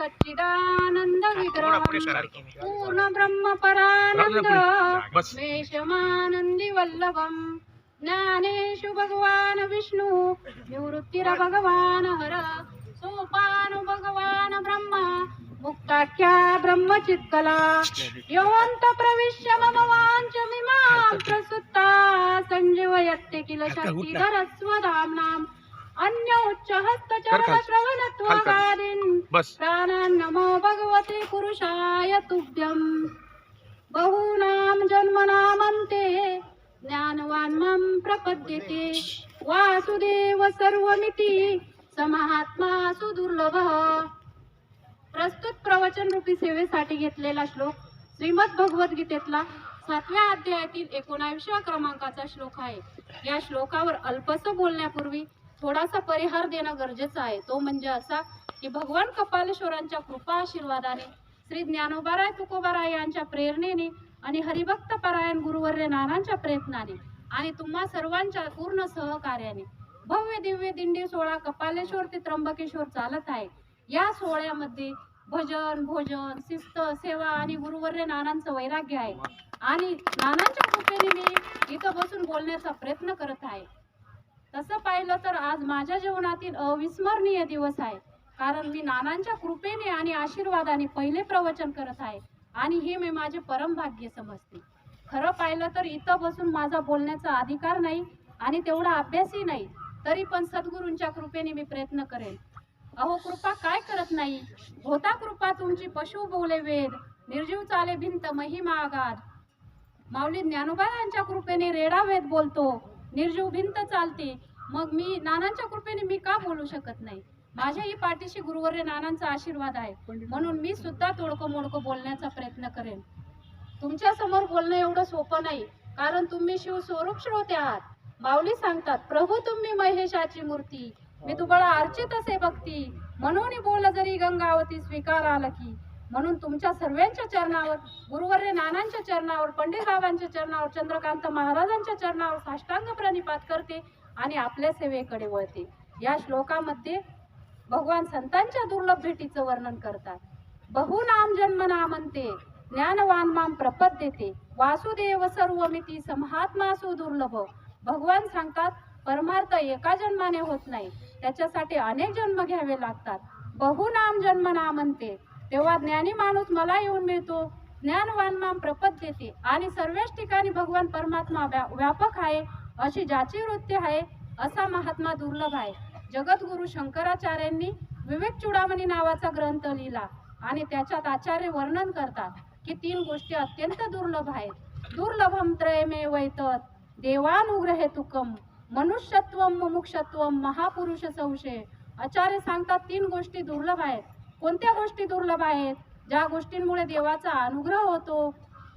सच्चिदानंद विग्रह पूर्ण ब्रह्म परानंद मेषमानंदी वल्लभम ज्ञानेषु भगवान विष्णू निवृत्तीर भगवान हर सोपान भगवान ब्रह्मा मुक्ताख्या ब्रह्मचित्कला योऽन्त प्रविश्य मम वाञ्छमिमां प्रसुत्ता सञ्जीवयत्ते किल शक्तिधरस्वधाम्नाम् अन्य उच्चहस्तचरणश्रवणत्वगादीन् बस. प्राणान् नमो भगवते पुरुषाय तुभ्यम्। जन्मनामन्ते ज्ञानवान् मां प्रपद्यते। वासुदेव सर्वमिति। समहात्मा सुदुर्लभः। प्रस्तुत प्रवचन रूपी सेवेसाठी घेतलेला श्लोक श्रीमद भगवद्गीतेतला सातव्या अध्यायातील एकोणावीसव्या क्रमांकाचा श्लोक आहे. या श्लोकावर अल्पस बोलण्यापूर्वी थोडासा परिहार देणं गरजेचं आहे. तो म्हणजे असा की भगवान कपालेश्वरांच्या कृपा आशीर्वादाने श्री ज्ञानोबाराय तुकोबाराय यांच्या प्रेरणेने आणि हरिभक्त परायण गुरुवर्य नानांच्या प्रयत्नाने आणि तुम्हा सर्वांच्या पूर्ण सहकार्याने भव्य दिव्य दिंडी सोहळा कपालेश्वर ते त्र्यंबकेश्वर चालत आहे. या सोहळ्यामध्ये भजन भोजन शिस्त सेवा आणि गुरुवर्य नानांचं वैराग्य आहे. आणि नानांच्या कृपेने मी इथं बसून बोलण्याचा प्रयत्न करत आहे. तसं पाहिलं तर आज माझ्या जीवनातील अविस्मरणीय दिवस आहे. कारण मी नानांच्या कृपेने आणि आशीर्वादाने पहिले प्रवचन करत आहे आणि हे मी माझे परमभाग्य समजते. खरं पाहिलं तर इथं बसून माझा बोलण्याचा अधिकार नाही आणि तेवढा अभ्यासही नाही तरी पण सद्गुरूंच्या कृपेने मी प्रयत्न करेन. अहो कृपा काय करत नाही? होता कृपा तुमची पशु बोले वेद निर्जीव चाले भिंत महिमा आगाध माऊली ज्ञानोबा यांच्या कृपेने रेडा वेद बोलतो निर्जीव भिंत चालते. मग मी नानांच्या कृपेने मी का बोलू शकत नाही? माझ्याही पाठीशी गुरुवर्य नानांचा आशीर्वाद आहे. म्हणून मी सुद्धा तोडकं मोडकं बोलण्याचा प्रयत्न करेन. तुमच्यासमोर बोलणं एवढं सोपं नाही कारण तुम्ही शिव स्वरूप श्रोते आहात. माऊली सांगतात प्रभू तुम्ही महेशाची मूर्ती. मी तुम्हाला अर्चित असे भक्ती. म्हणून बोल जरी गंगावती स्वीकार आला की म्हणून तुमच्या सर्वांच्या चरणावर गुरुवर्य नानांच्या चरणावर पंडितरावांच्या चरणावर चंद्रकांत महाराजांच्या चरणावर साष्टांग प्रणिपात करते आणि आपल्या सेवेकडे वळते. या श्लोकामध्ये भगवान संतांच्या दुर्लभ भेटीचं वर्णन करतात. बहुनाम जन्म नामंते ज्ञानवान माम देते. वासुदेव सर्वमिती समहात्मासु सुदुर्लभ भगवान सांगतात परमार्थ एका जन्माने होत नाही. त्याच्यासाठी अनेक जन्म घ्यावे लागतात. बहुनाम जन्म नामंते तेव्हा ज्ञानी माणूस मला येऊन मिळतो. ज्ञानवान माम देते आणि सर्वच ठिकाणी भगवान परमात्मा व्या व्यापक आहे अशी ज्याची वृत्ती आहे असा महात्मा दुर्लभ आहे. जगद्गुरु शंकराचार्यांनी विवेक चुडामणी नावाचा ग्रंथ लिहिला आणि त्याच्यात आचार्य वर्णन करतात की तीन गोष्टी अत्यंत दुर्लभ आहेत. दुर्लभम त्रयमे वैतत देवानुग्रहे तुकम मनुष्यत्व मुमुक्षत्व महापुरुष संशय. आचार्य सांगतात तीन गोष्टी दुर्लभ आहेत. कोणत्या गोष्टी दुर्लभ आहेत? ज्या गोष्टींमुळे देवाचा अनुग्रह होतो.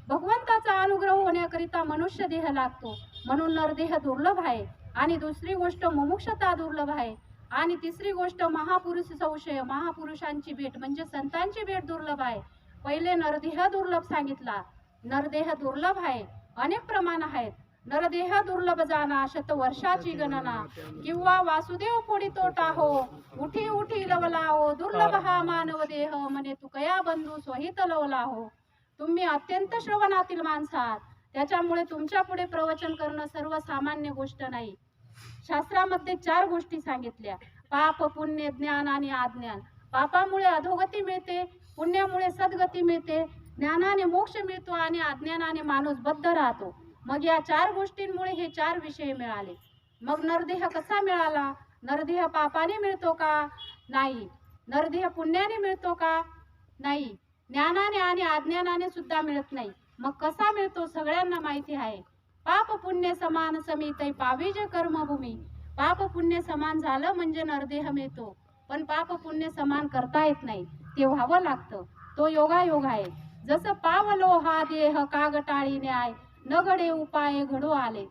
भगवंताचा अनुग्रह होण्याकरिता मनुष्य देह लागतो. म्हणून नरदेह दुर्लभ आहे. आणि दुसरी गोष्ट मुमुक्षता दुर्लभ आहे. आणि तिसरी गोष्ट महापुरुष संशय महापुरुषांची भेट म्हणजे संतांची भेट दुर्लभ आहे. पहिले नरदेह दुर्लभ सांगितला. नरदेह दुर्लभ आहे. अनेक प्रमाण आहेत. नरदेह दुर्लभ जाना शत वर्षाची गणना. किंवा वासुदेव पुढी तोटा हो उठी उठी लवला हो दुर्लभ हा मानव देह म्हणे तू कया बंधू स्वहित लवला हो. तुम्ही अत्यंत श्रवणातील माणसात त्याच्यामुळे तुमच्यापुढे प्रवचन करणं सर्वसामान्य गोष्ट नाही. शास्त्रामध्ये चार गोष्टी सांगितल्या. पाप पुण्य ज्ञान आणि आज्ञान. पापामुळे अधोगती मिळते पुण्यामुळे सद्गती मिळते ज्ञानाने मोक्ष मिळतो आणि अज्ञानाने माणूस बद्ध राहतो. मग या चार गोष्टींमुळे हे चार विषय मिळाले. मग नरदेह कसा मिळाला? नरदेह पापाने मिळतो का? नाही. नरदेह पुण्याने मिळतो का? नाही. ज्ञानाने आणि अज्ञानाने सुद्धा मिळत नाही. मग कसा मिळतो? सगळ्यांना माहिती आहे. पाप पुण्य समान समितै पाविज कर्मभूमी. पाप पुण्य समान झालं म्हणजे नरदेह मिळतो. पण पाप पुण्य समान करता येत नाही. ते व्हावं लागतं. तो योगायोग आहे. जसं पावलो हा देह कागटाळी न्याय न घडे उपाय घडू आले.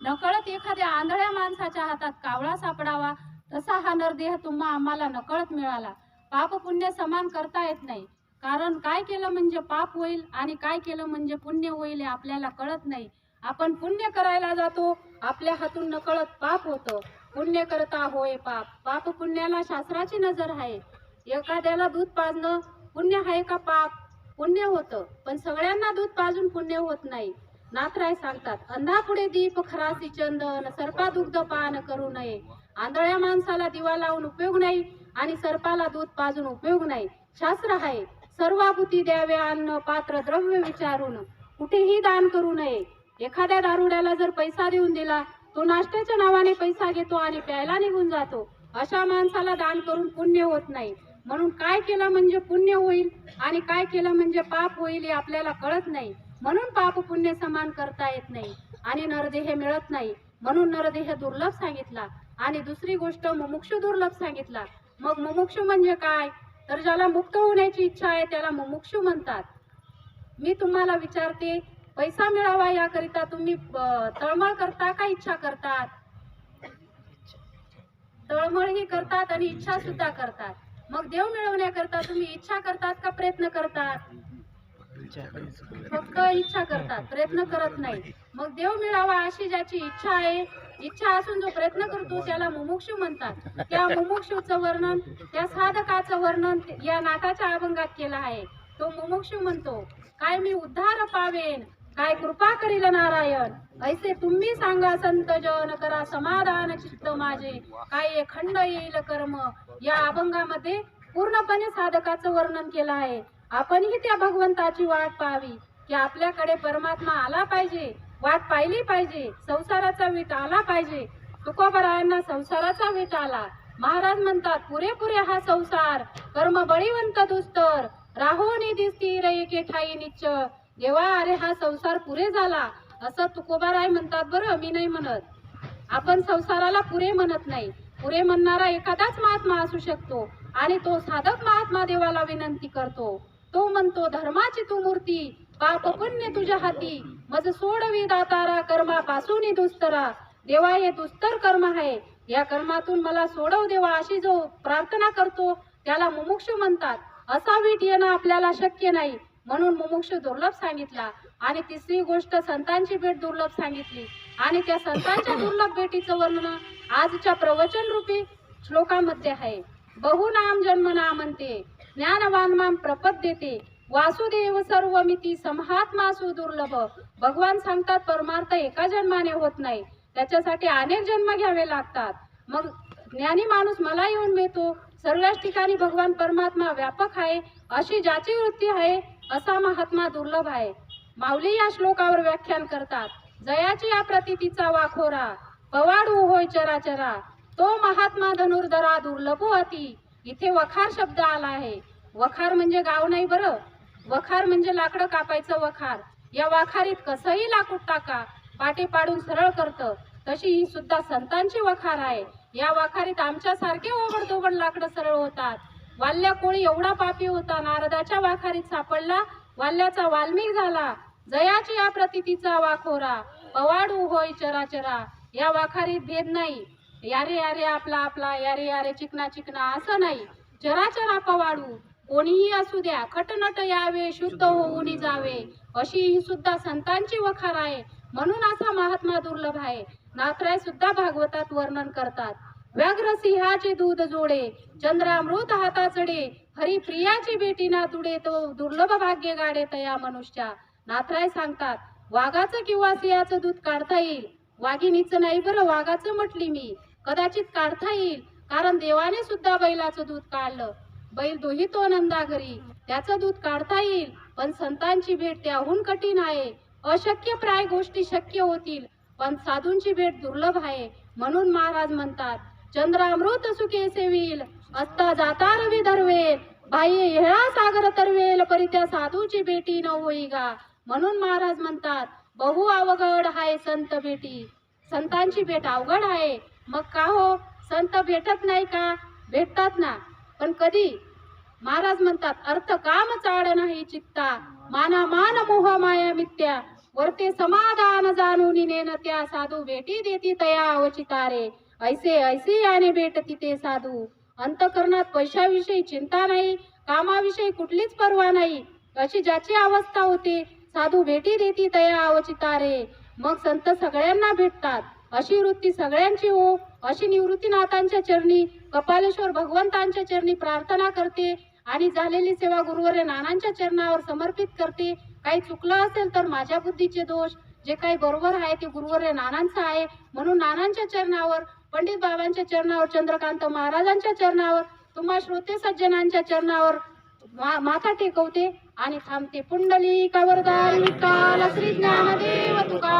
नकळत एखाद्या आंधळ्या माणसाच्या हातात कावळा सापडावा तसा हा नरदेह तुम्हा आम्हाला नकळत मिळाला. पाप पुण्य समान करता येत नाही. कारण काय केलं म्हणजे पाप होईल आणि काय केलं म्हणजे पुण्य होईल हे आपल्याला कळत नाही. आपण पुण्य करायला जातो आपल्या हातून नकळत पाप होतं. पुण्य करता होय पाप. पाप पुण्याला शास्त्राची नजर आहे. एखाद्याला दूध पाजणं पुण्य आहे का पाप? पुण्य होतं. पण सगळ्यांना दूध पाजून पुण्य होत नाही. नाथराय सांगतात अंधापुढे दीप खरासी चंदन सर्पा दुग्ध पान करू नये. आंधळ्या माणसाला दिवा लावून उपयोग नाही आणि सर्पाला दूध पाजून उपयोग नाही. शास्त्र आहे सर्वाभूती द्यावे अन्न पात्र द्रव्य विचारून. कुठेही दान करू नये. एखाद्या दारुड्याला जर पैसा देऊन दिला तो नाश्त्याच्या नावाने पैसा घेतो आणि प्यायला निघून जातो. अशा माणसाला दान करून पुण्य होत नाही. म्हणून काय केलं म्हणजे पुण्य होईल आणि काय केलं म्हणजे पाप होईल हे आपल्याला कळत नाही. म्हणून पाप पुण्य समान करता येत नाही आणि नरदेह मिळत नाही. म्हणून नरदेह दुर्लभ सांगितला आणि दुसरी गोष्ट मुमुक्ष दुर्लभ सांगितला. मग मुमुक्ष म्हणजे काय? तर ज्याला मुक्त होण्याची इच्छा आहे त्याला मुमुक्षू म्हणतात. मी तुम्हाला विचारते पैसा मिळावा याकरिता तुम्ही तळमळ करता का इच्छा करतात? तळमळ ही करतात आणि इच्छा सुद्धा करतात. मग देव मिळवण्याकरता तुम्ही इच्छा करतात का प्रयत्न करतात? फक्त इच्छा करतात प्रयत्न करत नाही. मग देव मिळावा अशी ज्याची इच्छा आहे इच्छा असून जो प्रयत्न करतो त्याला मुमुक्षू म्हणतात. त्या मुमुक्षूचं वर्णन त्या साधकाचं वर्णन या नाटाच्या अभंगात केलं आहे. तो मुमुक्षू म्हणतो काय मी उद्धार पावेन काय कृपा करील नारायण? ऐसे तुम्ही सांगा संत जन करा समाधान चित्त माझे. काय खंड येईल कर्म? या अभंगामध्ये पूर्णपणे साधकाचं वर्णन केलं आहे. आपणही त्या भगवंताची वाट पाहावी की आपल्याकडे परमात्मा आला पाहिजे वाट पाहिली पाहिजे संसाराचा वीट आला पाहिजे. तुकोबरायांना संसाराचा वीट आला. महाराज म्हणतात पुरेपुरे हा संसार कर्म बळीवंत दुस्तर राहोनी दिसती एके ठाई निच्च देवा अरे हा संसार पुरे झाला. असं तुकोबाराय म्हणतात बरं मी नाही म्हणत. आपण संसाराला पुरे म्हणत नाही. पुरे म्हणणारा एखादाच महात्मा असू शकतो आणि तो साधक महात्मा देवाला विनंती करतो. तो म्हणतो धर्माची तू मूर्ती पाप पुण्य तुझ्या हाती. मज सोडवी दातारा कर्मा पासून दुस्तरा. देवा हे दुस्तर कर्म आहे. या कर्मातून मला सोडव देवा अशी जो प्रार्थना करतो त्याला मुमुक्षु म्हणतात. असा वीट येणं आपल्याला शक्य नाही. म्हणून मुमुक्ष दुर्लभ सांगितला. आणि तिसरी गोष्ट संतांची भेट दुर्लभ सांगितली. आणि त्या संतांच्या दुर्लभ भेटीचं वर्णन आजच्या प्रवचन रूपी श्लोकामध्ये आहे. बहुनाम जन्म नामंते ज्ञानवान माम देते. वासुदेव सर्वमिती समहात्मा सुदुर्लभ भगवान सांगतात परमार्थ एका जन्माने होत नाही. त्याच्यासाठी अनेक जन्म घ्यावे लागतात. मग ज्ञानी माणूस मला येऊन मिळतो सर्वच ठिकाणी भगवान परमात्मा व्यापक आहे. अशी ज्याची वृत्ती आहे असा महात्मा दुर्लभ आहे. माऊली या श्लोकावर व्याख्यान करतात. जयाची या प्रतितीचा वाखोरा. पवाडू होय चराचरा. तो महात्मा धनुर्धरा दुर्लभू अति. इथे वखार शब्द आला आहे. वखार म्हणजे गाव नाही बरं? वखार म्हणजे लाकडं कापायचं वखार. या वाखारीत कसंही लाकूड टाका. पाटे पाडून सरळ करतं. तशी ही सुद्धा संतांची वखार आहे. या वाखारीत आमच्यासारखे ओबडधोबड लाकडं सरळ होतात. वाल्या कोळी एवढा पापी होता नारदाच्या वाखारीत सापडला वाल्याचा वाल्मिक झाला. जयाची या प्रतितीचा वाखोरा पवाडू होय चराचरा या वाखारीत भेद नाही. यारे यारे आपला आपला यारे यारे चिकना चिकना असं नाही. चराचरा पवाडू कोणीही असू द्या खटनट यावे शुद्ध होऊन जावे. अशी ही सुद्धा संतांची वखार आहे. म्हणून असा महात्मा दुर्लभ आहे. नाथराय सुद्धा भागवतात वर्णन करतात. व्याघ्र सिंहाचे दूध जोडे चंद्रामृत हाता चढे हरी प्रियाची बेटी ना तुडे तो दुर्लभ भाग्य गाडे तया मनुष्या. नाथराय सांगतात वाघाचं किंवा सिंहाचं दूध काढता येईल. वाघिणीचं नाही बरं वाघाचं म्हटली मी. कदाचित काढता येईल कारण देवाने सुद्धा बैलाचं दूध काढलं. बैल दोही तो नंदाघरी. त्याचं दूध काढता येईल पण संतांची भेट त्याहून कठीण आहे. अशक्य प्राय गोष्टी शक्य होतील पण साधूंची भेट दुर्लभ आहे. म्हणून महाराज म्हणतात चंद्रामृत सुखे सेवील असता जाता रवी धरवेल बाई हेळा सागर तरवेल परी त्या साधूची भेटी न होई गा म्हणून महाराज म्हणतात बहु अवघड हाय संत भेटी संतांची भेट अवघड आहे. मग का हो? संत भेटत नाही का? भेटतात ना. पण कधी? महाराज म्हणतात अर्थ काम चाड नाही चित्ता. माना मान मोह माया मिथ्या वरते समाधान जाणून नेन त्या साधू भेटी देती तया अवचितारे. ऐसे ऐसे याने भेट तिथे साधू. अंतकरणात पैशाविषयी चिंता नाही कामाविषयी कुठलीच पर्वा नाही. अशी ज्याची अवस्था होती साधू भेटी देती तया अवचिता रे मग संत सगळ्यांना भेटतात. अशी वृत्ती सगळ्यांची हो. अशी निवृत्तीनाथांच्या चरणी कपालेश्वर भगवंतांच्या चरणी प्रार्थना करते आणि झालेली सेवा गुरुवर नानांच्या चरणावर समर्पित करते. काही चुकलं असेल तर माझ्या बुद्धीचे दोष. जे काही बरोबर आहे ते गुरुवर नानांचं आहे. म्हणून नानांच्या चरणावर पंडित बाबांच्या चरणावर चंद्रकांत महाराजांच्या चरणावर तुम्हा श्रोते सज्जनांच्या चरणावर मा- माथा टेकवते आणि थांबते पुंडली कवरदारी विठ्ठल श्री ज्ञानदेव तुका